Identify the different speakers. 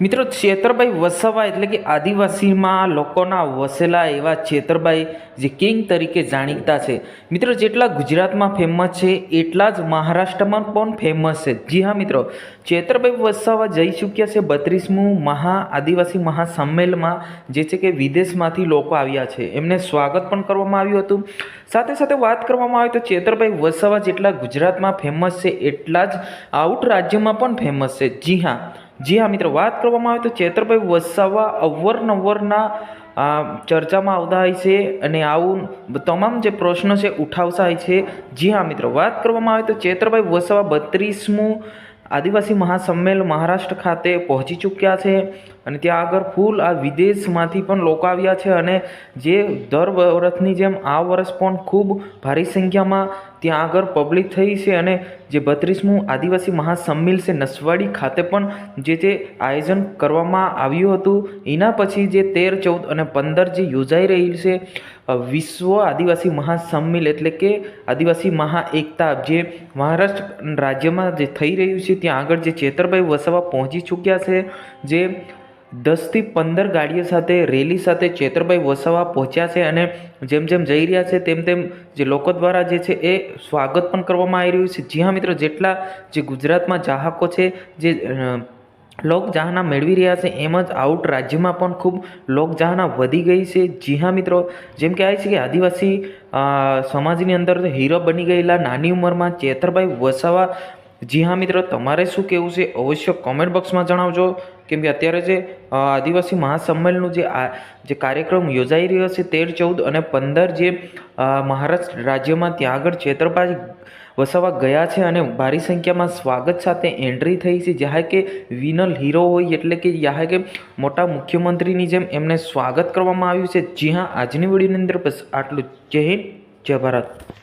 Speaker 1: મિત્રો છેતરભાઈ વસાવા એટલે કે આદિવાસીમાં લોકોના વસેલા એવા છેતરભાઈ જે કિંગ તરીકે જાણીતા છે. મિત્રો જેટલા ગુજરાતમાં ફેમસ છે, એટલા જ મહારાષ્ટ્રમાં પણ ફેમસ છે. જી હા મિત્રો, છેતરભાઈ વસાવા જઈ ચૂક્યા છે બત્રીસમું મહા આદિવાસી મહાસંમેલનમાં, જે છે કે વિદેશમાંથી લોકો આવ્યા છે. એમને સ્વાગત પણ કરવામાં આવ્યું હતું. સાથે સાથે વાત કરવામાં આવે તો ચેતરભાઈ વસાવા જેટલા ગુજરાતમાં ફેમસ છે, એટલા જ આઉટ રાજ્યમાં પણ ફેમસ છે. જી હા જી હા મિત્રો વાત કરવામાં આવે તો ચેતરભાઈ વસાવા અવરનવરના ચર્ચામાં આવતા હોય છે અને આવું તમામ જે પ્રશ્નો છે ઉઠાવતા હોય છે. જી હા મિત્રો, વાત કરવામાં આવે તો ચેતરભાઈ વસાવા બત્રીસમું આદિવાસી મહાસંમેલ મહારાષ્ટ્ર ખાતે પહોંચી ચૂક્યા છે. અને ત્યાં આગળ ફૂલ આ વિદેશમાંથી પણ લોકો આવ્યા છે અને જે દર વર્ષની જેમ આ વર્ષ પણ ખૂબ ભારી સંખ્યામાં ત્યાં આગળ પબ્લિક થઈ છે અને જે બત્રીસમું આદિવાસી મહાસંમેલ છે નસવાડી ખાતે પણ જે તે આયોજન કરવામાં આવ્યું હતું. એના પછી જે તેર, ચૌદ અને પંદર જે યોજાઈ રહી છે વિશ્વ આદિવાસી મહાસંમેલ એટલે કે આદિવાસી મહા એકતા જે મહારાષ્ટ્ર રાજ્યમાં જે થઈ રહ્યું છે, ત્યાં આગળ જે ચેતરભાઈ વસાવા પહોંચી ચૂક્યા છે, જે દસથી પંદર ગાડીઓ સાથે, રેલી સાથે ચેતરભાઈ વસાવા પહોંચ્યા છે અને જેમ જેમ જઈ રહ્યા છે, તેમ તેમ જે લોકો દ્વારા જે છે એ સ્વાગત પણ કરવામાં આવી રહ્યું છે. જી હા મિત્રો, જેટલા જે ગુજરાતમાં ચાહકો છે, જે લોકચાહના મેળવી રહ્યા છે, એમ જ આઉટ રાજ્યમાં પણ ખૂબ લોકચાહના વધી ગઈ છે. જી હા મિત્રો, જેમ કહેવાય છે કે આદિવાસી સમાજની અંદર હીરો બની ગયેલા નાની ઉંમરમાં ચેતરભાઈ વસાવા જી હા મિત્રો, તમારે શું કહેવું છે અવશ્ય કોમેન્ટ બોક્સમાં જણાવજો. કેમ કે અત્યારે જે આદિવાસી મહાસંમેલનું જે આ, જે કાર્યક્રમ યોજાઈ રહ્યો છે તેર ચૌદ અને પંદર જે મહારાષ્ટ્ર રાજ્યમાં ત્યાં આગળ છેતરભાઈ વસાવા ગયા છે અને ભારી સંખ્યામાં સ્વાગત સાથે એન્ટ્રી થઈ છે. જ્યાં કે વિનલ હીરો હોય એટલે કે જ્યાં કે મોટા મુખ્યમંત્રીની જેમ એમને સ્વાગત કરવામાં આવ્યું છે. જી હા, આજની વિડીયોની અંદર બસ આટલું જય હિન્દ, જય ભારત.